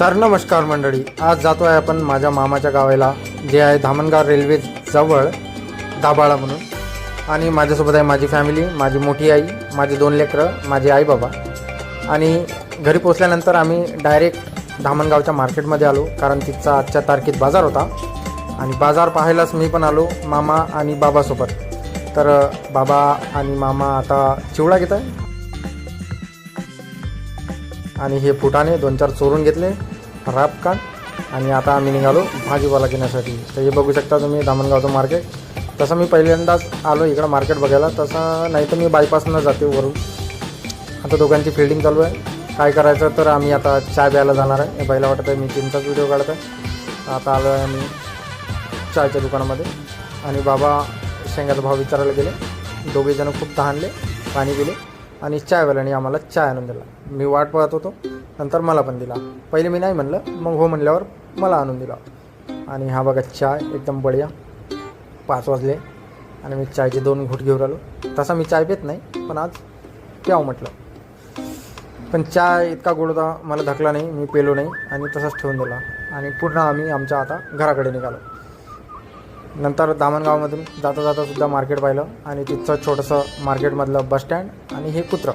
तर नमस्कार मंडळी आज जातो आहे आपण माझ्या मामाच्या गावाला जे आहे धामणगाव रेल्वे जवळ दाबाळा म्हणून. आणि माझ्यासोबत आहे माझी फॅमिली माझी मोठी आई माझे दोन लेकरं माझे आई बाबा आणि घरी पोचल्यानंतर आम्ही डायरेक्ट धामणगावच्या मार्केटमध्ये आलो कारण तिथचा आजच्या तारखेत बाजार होता. आणि बाजार पाहायलाच मी पण आलो मामा आणि बाबासोबत. तर बाबा आणि मामा आता चिवडा घेत आहे आणि हे फुटाने दोन चार चोरून घेतले रापकान आणि आता आम्ही निघालो भाजीपाला घेण्यासाठी. तर हे बघू शकता तुम्ही दामणगावचं मार्केट. तसं मी पहिल्यांदाच आलो इकडं मार्केट बघायला. तसं नाही तर मी बायपासनं जाते वरून. आता दोघांची फिल्डिंग चालू आहे. काय करायचं तर आम्ही आता चाय प्यायला जाणार आहे. पहिला वाटत आहे मी चिंचाच व्हिडिओ काढत आहे आता आलो आहे आम्ही चायच्या दुकानामध्ये. आणि बाबा शेंगाचा भाव विचारायला गेले. दोघेजणं खूप तहानले पाणी दिले आणि चायवाल्याने आम्हाला चाय आणून दिला. मी वाट पाहत होतो नंतर मला पण दिला. पहिले मी नाही म्हणलं मग हो म्हणल्यावर मला आणून दिला. आणि हा बघा चाय एकदम बढिया. पाच वाजले आणि मी चायचे दोन घुट घेऊन आलो. तसा मी चाय पित नाही पण आज प्याव म्हटलं. पण चाय इतका गोड होता मला धकला नाही मी पेलो नाही आणि तसाच ठेवून दिला. आणि पुन्हा आम्ही आमच्या आता घराकडे निघालो. नंतर दामणगावमधून जाता जाता सुद्धा मार्केट पाहिलं आणि तिथचं छोटंसं मार्केटमधलं बस स्टँड आणि हे कुत्रं.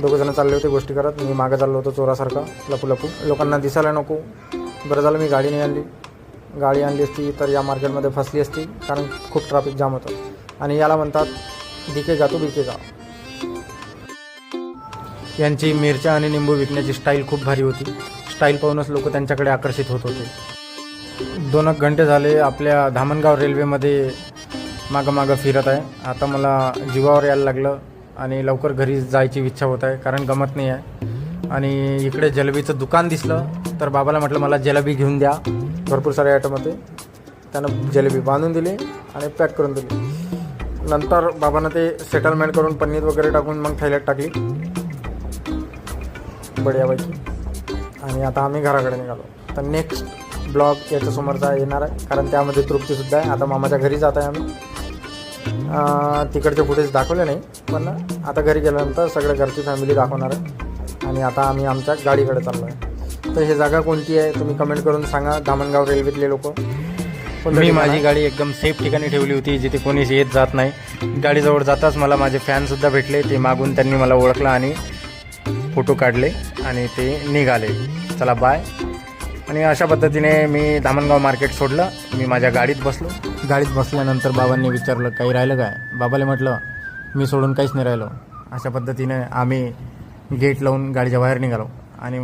दोघंजणं चालले होते गोष्टी करत. मी मागं चाललो होतो चोरासारखं लपू लपू. लोकांना दिसायला नको. बरं झालं मी गाडी नाही आणली. गाडी आणली असती तर या मार्केटमध्ये फसली असती कारण खूप ट्रॅफिक जाम होतं. आणि याला म्हणतात दिके गातो बिके गा यांची मिरच्या आणि निंबू विकण्याची स्टाईल खूप भारी होती. स्टाईल पाहूनच लोक त्यांच्याकडे आकर्षित होत होते. दोन एक घंटे झाले आपल्या धामणगाव रेल्वेमध्ये मागं मागं फिरत आहे. आता मला जीवावर यायला लागलं आणि लवकर घरी जायची इच्छा होत आहे कारण गमत नाही आहे. आणि इकडे जलेबीचं दुकान दिसलं तर बाबाला म्हटलं मला जलेबी घेऊन द्या. भरपूर सारे ॲटोमध्ये त्यानं जलेबी बांधून दिली आणि पॅक करून दिली. नंतर बाबानं ते सेटलमेंट करून पनीर वगैरे टाकून मग थैल्यात टाकली. बढियापैकी आणि आता आम्ही घराकडे निघालो. तर नेक्स्ट ब्लॉग याच्यासमोरचा येणार आहे. कारण त्यामध्ये तृप्तीसुद्धा आहे. आता मामाच्या घरी जात आहे आम्ही. तिकडचे फुटेज दाखवले नाही पण आता घरी गेल्यानंतर सगळ्या घरची फॅमिली दाखवणार आहे. आणि आता आम्ही आमच्या गाडीकडे चाललो आहे तर ही जागा कोणती आहे तुम्ही कमेंट करून सांगा. धामणगाव रेल्वेतले लोक मी माझी गाडी एकदम सेफ ठिकाणी ठेवली होती जिथे कोणीच येत जात नाही. गाडीजवळ जाताच मला माझे फॅनसुद्धा भेटले. ते मागून त्यांनी मला ओळखलं आणि फोटो काढले आणि ते निघाले. चला बाय आणि अशा पद्धतीने मी धामणगाव मार्केट सोडलं. मी माझ्या गाडीत बसलो. गाडीत बसल्यानंतर बाबांनी विचारलं काही राहिलं काय? बाबाला म्हटलं मी सोडून काहीच नाही राहिलो. अशा पद्धतीने आम्ही गेट लावून गाडीच्या बाहेर निघालो आणि